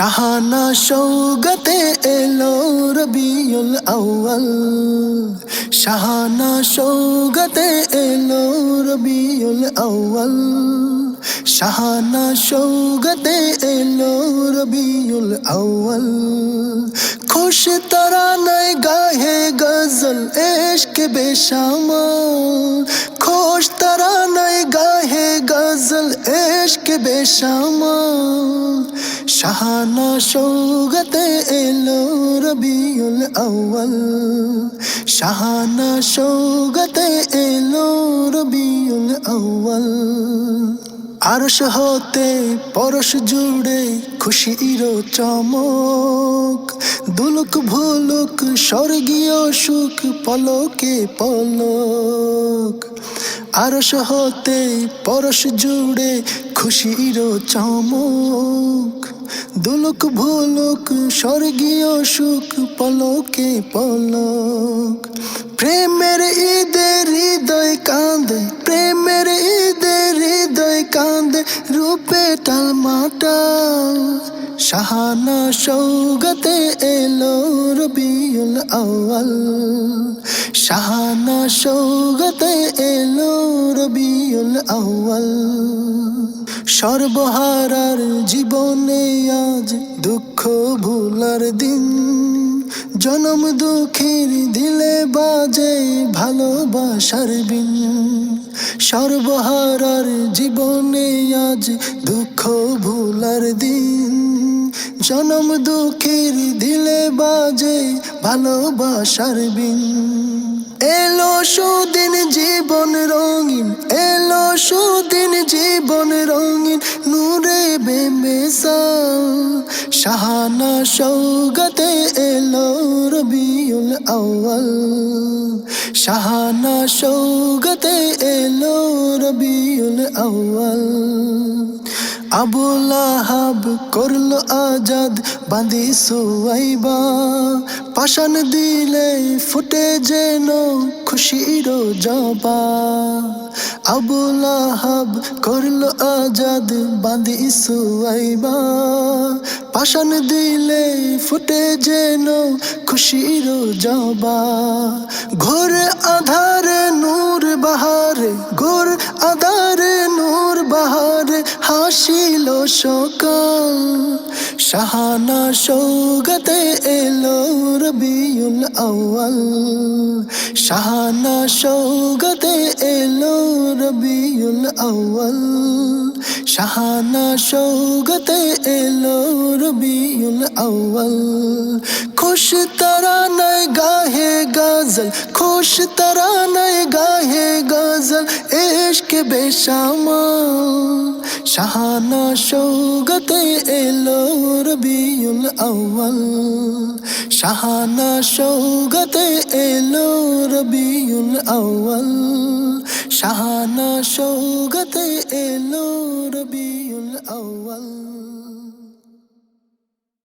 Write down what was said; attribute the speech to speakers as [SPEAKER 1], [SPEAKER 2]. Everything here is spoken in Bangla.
[SPEAKER 1] শাহানা সৌগতে এলো রবিউল আউয়াল। শাহানা সৌগতে এলো রবিউল আউয়াল। শাহানা সৌগতে এলো রবিউল আউয়াল। খুশ তারা নাই গাহে গজল, এশক গাহে গজল এশক বেশামাল শাহানা সৌগতে এলো রবিউল আউয়াল। শাহানা সৌগতে এলো রবিউল আউয়াল। আরশ হতে পরশ জুড়ে খুশির চমক। দুলুক ভুলুক, স্বর্গীয় সুখ পলকে পলক। আরশ হতে পরশ জুড়ে খুশির চমক। দুলুক ভুলুক স্বর্গীয় সুখ পলকে পলক। প্রেমের রূপে টালমাটাল শাহানা সৌগতে এলো রবিউল আউয়াল। শাহানা সৌগতে এলো রবিউল আউয়াল। সর্বহারার জীবনে আজ দুঃখ ভুলার দিন। জনম দুঃখের দিলে বাজে ভালোবাসার বিন। সর্বহারার জীবনে আজ দুঃখ ভুলার দিন। জনম দুঃখের দিলে বাজে ভালোবাসার বিন। এলো সুদিন জীবন রঙিন, এলো সুদিন জীবন রঙিন, নূরে বেমেসাল শাহানা সৌগতে এলো রবিউল আউয়াল। শাহানা সৌগতে এলো রবিউল আউয়াল। আবুল আহাব করল আজাদ, বাঁধি সুয়াইবা। পাশান দিলে ফুটে যেন খুশির জবা। আবুল আহাব করল আজাদ, বাঁধি সুয়াইবা। পাশান দিলে ফুটে যেন খুশির জবা। ঘোর আধারে নূর বাহারে, ঘোর আধারে হাসিল সকাল। শাহানা সৌগতে এলো রবিউল আউয়াল। শাহানা সৌগতে এলো রবিউল আউয়াল। শাহানা সৌগতে এলো রবিউল আউয়াল। খুশ তারা নাই গাহে গজল, খুশ তারা নাই গাহে গজল ইশক বেশামাল শাহানা সৌগতে এলো রবিউল আউয়াল। শাহানা সৌগতে এলো রবিউল আউয়াল। শাহানা সৌগতে এলো রবিউল আউয়াল।